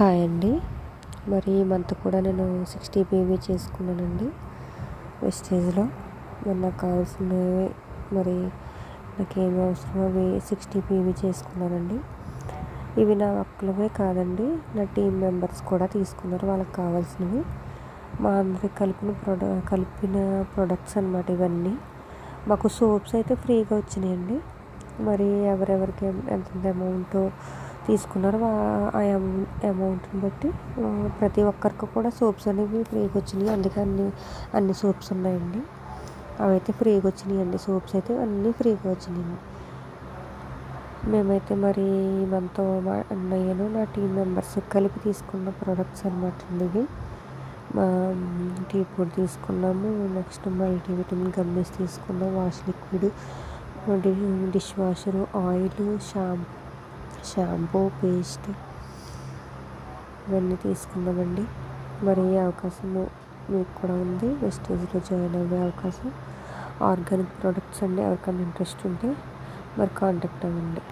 Hi అండి. మరి ఈ మంత్ కూడా నేను సిక్స్టీ పీవీ చేసుకున్నానండి వెస్టేజ్లో. మరి నాకు కావాల్సినవి మరి నాకు ఏమి అవసరమో అవి సిక్స్టీ పీవీ చేసుకున్నానండి. ఇవి నా ఒక్కలవే కాదండి. నా టీం మెంబర్స్ కూడా తీసుకున్నారు. వాళ్ళకి కావాల్సినవి. మా అందరికి కలిపిన ప్రొడ కలిపిన ప్రొడక్ట్స్ అనమాట ఇవన్నీ. మాకు సోప్స్ అయితే ఫ్రీగా వచ్చినాయండి. మరి ఎవరెవరికి ఎంత అమౌంట్ తీసుకున్నారో. ఆ అమౌంట్ని బట్టి ప్రతి ఒక్కరికి కూడా సోప్స్ అనేవి ఫ్రీగా వచ్చినాయి. అందుకే అన్ని అన్ని సోప్స్ ఉన్నాయండి. అవైతే ఫ్రీగా వచ్చినాయి అండి. సోప్స్ అయితే అన్నీ ఫ్రీగా వచ్చినాయి. మేమైతే మరి మనతో మా అన్నయ్యను నా టీం మెంబర్స్ కలిపి తీసుకున్న ప్రోడక్ట్స్ అనమాట అండి ఇవి. మా టీ పొడి తీసుకున్నాము. నెక్స్ట్ మల్టీ విటమిన్ తీసుకున్నాం. Wash liquid dish washer oil shampoo shampoo paste ఇవన్నీ తీసుకున్నామండి మరి ఈ అవకాశము మీకు కూడా ఉంది. వెస్టేజ్లో జాయిన్ అయ్యే అవకాశం. ఆర్గానిక్ ప్రోడక్ట్స్ అండి ఎవరికైనా ఇంట్రెస్ట్ ఉంటే మరి కాంటాక్ట్ అవ్వండి.